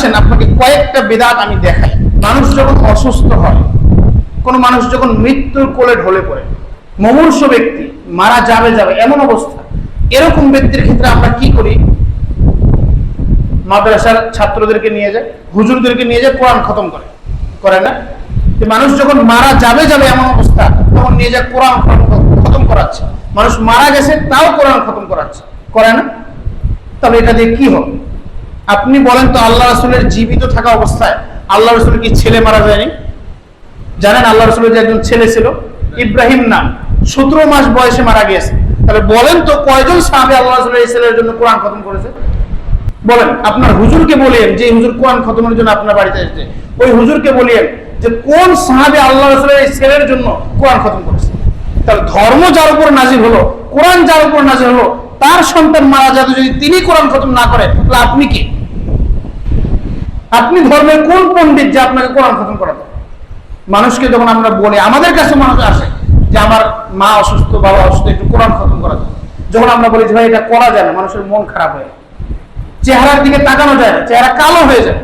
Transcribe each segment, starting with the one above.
আসেন, আপনাকে কয়েকটা বেদাত আমি দেখাই। মানুষ যখন অসুস্থ হয়, কোন মানুষ যখন মৃত্যুর কোলে ঢলে পড়ে, মমূর্ষ ব্যক্তি মারা যাবে যাবে এমন অবস্থা। এরকম ব্যক্তির ক্ষেত্রে আমরা কি করি? মাদ্রাসার ছাত্রদেরকে নিয়ে যায়, হুজুরদেরকে নিয়ে যায়, কোরআন খতম করে। করে না? মানুষ যখন মারা যাবে যাবে এমন অবস্থা, তখন নিয়ে যায় কোরআন খতম করাচ্ছে। মানুষ মারা গেছে, তাও কোরআন খতম করাচ্ছে। করে না? তবে এটা দিয়ে কি হবে? আপনি বলেন তো আল্লাহ রসুলের জীবিত থাকা অবস্থায় আল্লাহ রসুলের কি ছেলে মারা যায়নি? জানেন আল্লাহ রসুলের যে একজন ছেলে ছিল? ইব্রাহিম নাম। সতেরো মাস বয়সে মারা গিয়েছে। তাহলে বলেন তো কয়জন সাহাবে আল্লাহ রসুলের এই ছেলের জন্য কোরআন খতম করেছে? বলেন, আপনার হুজুরকে বলিয়েন যে হুজুর কোরআন খতমের জন্য আপনার বাড়িতে এসেছে। ওই হুজুরকে বলিয়েন যে, কোন সাহাবে আল্লাহ রসুলের এই ছেলের জন্য কোরআন খতম করেছে? তাহলে ধর্ম যার উপর নাজির হলো, কোরআন যার উপর নাজির হলো, তার সন্তান মারা যাবে যদি তিনি কোরআন খতম না করে, তাহলে আপনি কি? আপনি ধর্মের কোন পণ্ডিত যে আপনাকে কোরআন খতম করাতে মানুষকে যখন আমরা বলি, আমাদের কাছে মানুষ আসে যে আমার মা অসুস্থ, বাবা অসুস্থ, একটু কোরআন খতম করা যায় যখন আমরা বলি যে ভাই, এটা করা যায় না, মানুষের মন খারাপ হয়ে চেহারার দিকে তাকানো যায় না, চেহারা কালো হয়ে যায়।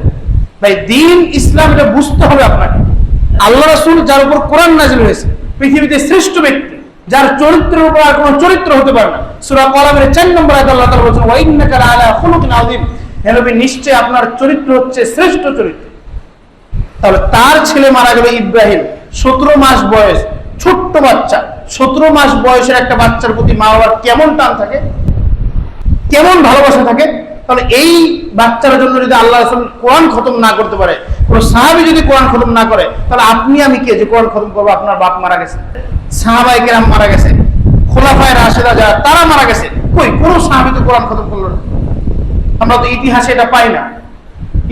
ভাই, দিন ইসলাম এটা বুঝতে হবে আপনাকে। আল্লাহ রাসূল যার উপর কোরআন নাজিল হয়েছে, পৃথিবীতে শ্রেষ্ঠ ব্যক্তি, যার চরিত্রের উপর আর কোনো চরিত্র হতে পারে না। সুরা কলামের 4 নম্বর আয়াত আল্লাহ তাআলা বলেছেন, ওয়া ইন্নাকা লাআলা খুলুকিন আযীম। হে নবী নিশ্চয় আপনার চরিত্র হচ্ছে শ্রেষ্ঠ চরিত্র। তাহলে তার ছেলে মারা গেল ইব্রাহিম। সতেরো মাস বয়স, ছোট্ট বাচ্চা। সতেরো মাস বয়সের একটা বাচ্চার প্রতি মা বাবার কেমন টান থাকে? কেমন ভালোবাসা থাকে? তাহলে এই বাচ্চার জন্য যদি আল্লাহ রাসূল কোরআন খতম না করতে পারে, কোনো সাহাবী যদি কোরআন খতম না করে, তাহলে আপনি, আমি কে যে কোরআন খতম করব? আপনার বাপ মারা গেছে। সাহাবাই কেরাম মারা গেছে। খোলাফায় রাশেদা যারা, তারা মারা গেছে। কই? কোনো সাহাবী তো কোরআন খতম করল না। আমরা তো ইতিহাসে এটা পাই না।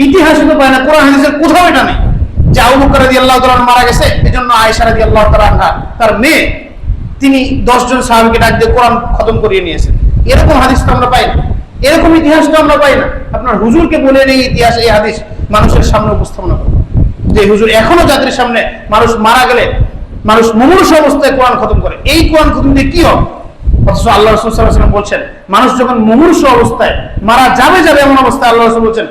ইতিহাসে তো পাই না, কোরআন, হাদিসের কোথাও এটা নেই। যে আবু বকর রাদিয়াল্লাহু তাআলা মারা গেছে, এজন্য আয়েশা রাদিয়াল্লাহু তাআলা আনহা, তার মেয়ে, তিনি দশজন সাহাবীকে ডাক দিয়ে কোরআন খতম করিয়ে নিয়েছেন। এরকম হাদিস তো আমরা পাই না। এরকম ইতিহাস তো আমরা পাই না। আপনার হুজুরকে বলে এই ইতিহাস, এই হাদিস মানুষের সামনে উপস্থাপনা করুন যে হুজুর এখনও জাতির সামনে মানুষ মারা গেলে, মানুষ মুমূর্ষ অবস্থায় কোরআন খতম করে। এই কোরআন খতম দিয়ে কি হবে? অথচ আল্লাহ রসুল সাল্লাহ সাল্লাম বলছেন, মানুষ যখন মুমূর্ষ অবস্থায় মারা যাবে যাবে এমন অবস্থায় আল্লাহ রসুল বলছেন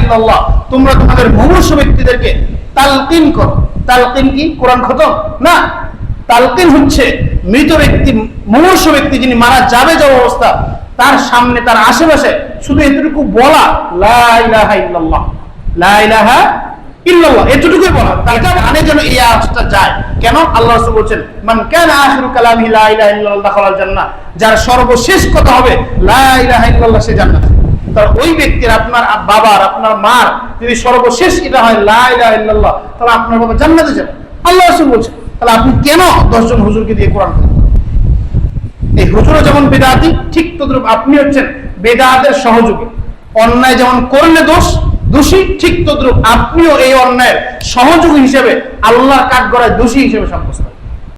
ইল্লাল্লাহ তোমরা তোমাদের ব্যক্তিদেরকে তালকিন করো। তালকিন কি? কোরআন খতম? না। তালকিন হচ্ছে মৃত ব্যক্তি মুমূর্ষ ব্যক্তি যিনি মারা যাবে যাওয়া অবস্থা, তার সামনে, তার আশেপাশে, শুধু এতটুকু বলা, লা ইলাহা ইল্লাল্লাহ লা ইলাহা ইল্লাল্লাহ যেন কেন? আল্লাহ যার সর্বশেষ কথা হবে, লা সে জান্নাত। তার ওই ব্যক্তির, আপনার বাবার, আপনার মার, যদি সর্বশেষ এটা হয়, লা ইল্লাল্লাহ তাহলে আপনার বাবা জান্নাতে যাবে। আল্লাহ রাসূল বলছেন, তাহলে আপনি কেন দশজন হুজুরকে দিয়ে কোরআন? এই হুজুরও যেমন বেদাতি, ঠিক তদ্রুপ আপনি হচ্ছেন বেদাতের সহযোগী। অন্যায় যেমন করলে দোষ দোষী ঠিক তদ্রুপ। আপনিও এই অন্যায়ের সহযোগী হিসেবে আল্লাহর কাঠগড়ায় দোষী হিসেবে সাব্যস্ত